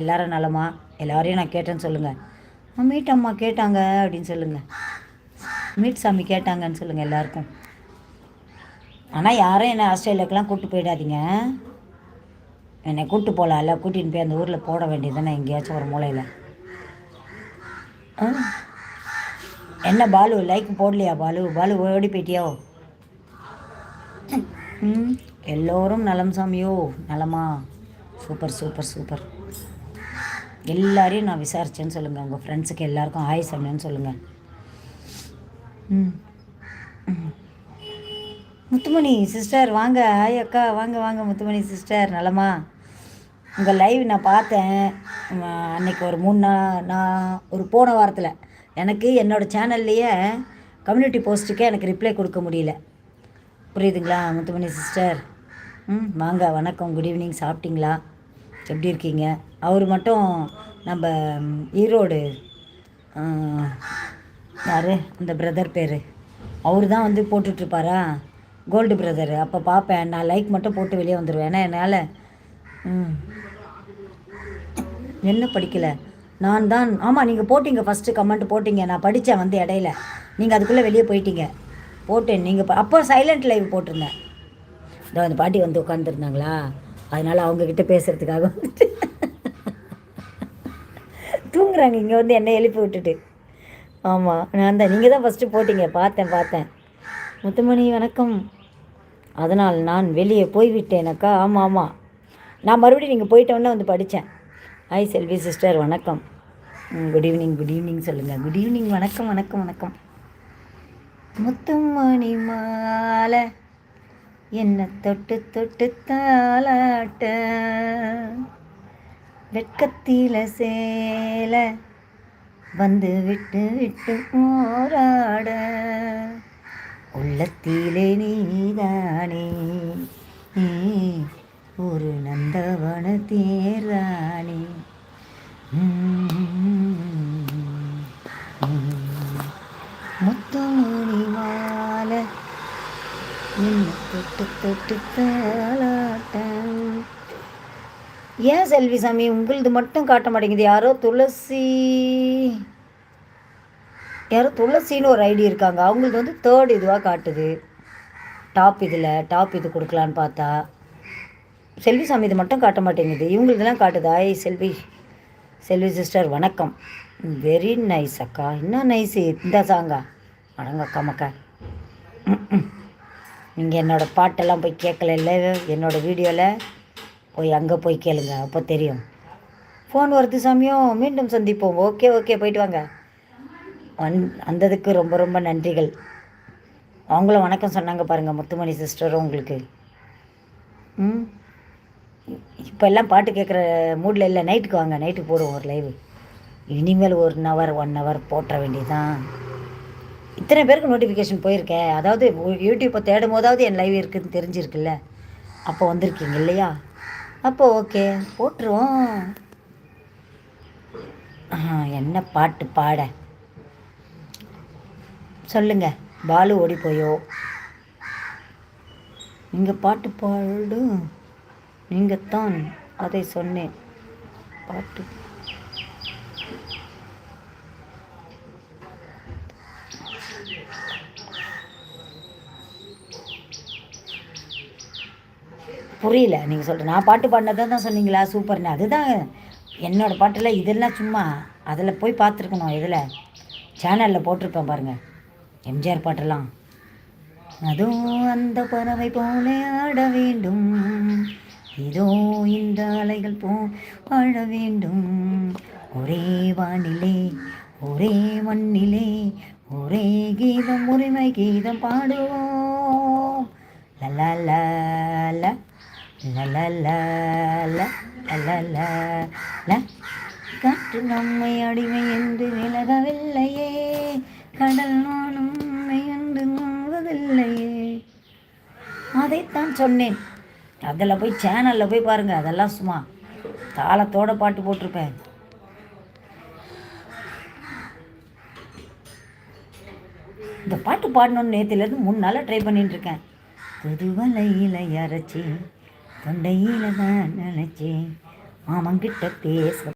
எல்லாரும் நலமா? எல்லாரையும் நான் கேட்டேன்னு சொல்லுங்கள் மீட் அம்மா கேட்டாங்க அப்படின்னு சொல்லுங்கள் மீட் சாமி கேட்டாங்கன்னு சொல்லுங்கள் எல்லாருக்கும். ஆனால் யாரும் என்னை ஆஸ்திரேலியாக்கெலாம் கூப்பிட்டு போயிடாதீங்க. என்னை கூப்பிட்டு போகலாம்ல கூட்டின்னு போய் அந்த ஊரில் போட வேண்டியது தானே எங்கேயாச்சும் ஒரு மூலையில். என்ன பாலு லைக் போடலையா பாலு? பாலு ஓடி போயிட்டியோ? ம் எல்லோரும் நலம் சாமியோ நலமா? Super super super. எல்லாரையும் நான் விசாரிச்சேன்னு சொல்லுங்கள் உங்கள் ஃப்ரெண்ட்ஸுக்கு எல்லாருக்கும் ஹாய் சொன்னேன்னு சொல்லுங்கள் ம். ம். முத்துமணி சிஸ்டர் வாங்க. ஹாய் அக்கா. வாங்க வாங்க முத்துமணி சிஸ்டர் நலமா? உங்கள் லைவ் நான் பார்த்தேன். அன்னைக்கு ஒரு மூணு நாள் நான் ஒரு போன வாரத்தில். எனக்கு என்னோடய சேனல்லையே கம்யூனிட்டி போஸ்ட்டுக்கே எனக்கு ரிப்ளை கொடுக்க முடியல. புரியுதுங்களா முத்துமணி சிஸ்டர் ம் வாங்க. வணக்கம். குட் ஈவினிங் சாப்பிட்டீங்களா? எப்படி இருக்கீங்க? அவர் மட்டும் நம்ம ஈரோடு யார்? அந்த பிரதர் பேர். அவர் தான் வந்து போட்டுட்ருப்பாரா? கோல்டு பிரதர் அப்போ பார்ப்பேன் நான் லைக் மட்டும் போட்டு வெளியே வந்துடுவேன் ஏன்னா என்னால் ம் என்ன படிக்கலை? நான் தான் ஆமாம் நீங்கள் போட்டிங்க. ஃபஸ்ட்டு கமெண்ட் போட்டிங்க. நான் படித்தேன் வந்து இடையில. நீங்கள் அதுக்குள்ளே வெளியே போயிட்டீங்க. போட்டேன். நீங்கள் அப்போ சைலண்ட் லைவ் போட்டிருந்தேன். இந்த பாட்டி வந்து உட்காந்துருந்தாங்களா அதனால் அவங்கக்கிட்ட பேசுகிறதுக்காக தூங்குறாங்க. இங்கே வந்து என்னை எழுப்பி விட்டுட்டு. ஆமாம் நான் தான். நீங்கள் தான் ஃபஸ்ட்டு போட்டீங்க. பார்த்தேன் பார்த்தேன். முத்துமணி வணக்கம். அதனால் நான் வெளியே போய்விட்டேனக்கா? ஆமாம் ஆமாம் நான் மறுபடியும் நீங்கள் போயிட்டோன்னே வந்து படித்தேன் ஹாய் செல்வி சிஸ்டர் வணக்கம். குட் ஈவினிங் குட் ஈவினிங் சொல்லுங்கள் குட் ஈவினிங் வணக்கம் வணக்கம் வணக்கம். முத்துமணி மாலை. என்னை தொட்டு தொட்டு தாளாட்ட. வெட்கத்தில சேல வந்து விட்டு விட்டு போராட. உள்ளத்திலே நீதானே நீ ஒரு நந்தவன தேரானே. முத்துமணி மாலை என்ன தொட்டு தொட்டு தாளாட்டம் ஏன் செல்வி சாமி உங்களுது மட்டும் காட்ட மாட்டேங்குது யாரோ துளசி. யாரோ துளசின்னு ஒரு ஐடி இருக்காங்க. அவங்களது வந்து தேர்ட் இதுவாக காட்டுது. டாப் இதில் டாப் இது கொடுக்கலான்னு பார்த்தா. செல்வி சாமி இது மட்டும் காட்ட மாட்டேங்குது இவங்களுதெல்லாம் காட்டுதா. ஐ செல்வி. செல்வி சிஸ்டர் வணக்கம். வெரி நைஸ் அக்கா. என்ன நைஸ் இந்த சாங்கா அடங்க அக்கா மக்கா நீங்கள் என்னோடய பாட்டெல்லாம் போய் கேட்கல இல்லை என்னோடய வீடியோவில் போய் அங்கே போய் கேளுங்க அப்போ தெரியும். ஃபோன் வருது சாமியும் மீண்டும் சந்திப்போம். ஓகே ஓகே போயிட்டு வாங்க. வந் வந்ததுக்கு ரொம்ப ரொம்ப நன்றிகள். அவங்களும் வணக்கம் சொன்னாங்க பாருங்கள் முத்துமணி சிஸ்டரும் உங்களுக்கு. ம்? இப்போ எல்லாம் பாட்டு கேட்குற மூடில் இல்லை. நைட்டுக்கு வாங்க நைட்டுக்கு போடுவோம் ஒரு லைவ் இனிமேல் ஒரு ஹவர் ஒன் ஹவர் போட்ட வேண்டியதுதான். இத்தனை பேருக்கு நோட்டிஃபிகேஷன் போயிருக்கேன் அதாவது யூடியூப்பை தேடும் போதாவது என் லைவ் இருக்குதுன்னு தெரிஞ்சிருக்குல்ல. அப்போ வந்திருக்கீங்க இல்லையா? அப்போ ஓகே போட்டுருவோம். என்ன பாட்டு பாட? சொல்லுங்க. பாலு ஓடி போயோ? நீங்கள் பாட்டு பாடும் நீங்கள் தான் அதை சொன்னேன். பாட்டு புரியல. நீங்கள் சொல்கிற நான் பாட்டு பாடினதை தான் சொன்னீங்களா? சூப்பர்னு அதுதான் என்னோடய பாட்டில் இதெல்லாம் சும்மா அதில் போய் பார்த்துருக்கணும் இதில். சேனலில் போட்டிருப்பேன் பாருங்கள் எம்ஜிஆர் பாட்டெல்லாம். அதுவும் அந்த பறவை போல ஆட வேண்டும். இதோ இந்த அலைகள் போ வாழ வேண்டும். ஒரே வானிலே ஒரே மண்ணிலே ஒரே கீதம் உரிமை கீதம் பாடுவோம். லல்லா காற்று நம்மை அடிமை என்று விலகவில்லையே. கடல் நானும் என்று நம்புவதில்லையே அதைத்தான் சொன்னேன். அதில் போய் சேனலில் போய் பாருங்கள் அதெல்லாம் சும்மா தாளத்தோட பாட்டு போட்டிருப்பேன். இந்த பாட்டு பாடணும்னு நேற்றுலேருந்து மூணு நாளாக ட்ரை பண்ணிட்டு இருக்கேன். புதுவலையில் இறைச்சி தொண்டையில் தான் நினச்சேன். மாமங்கிட்ட பேச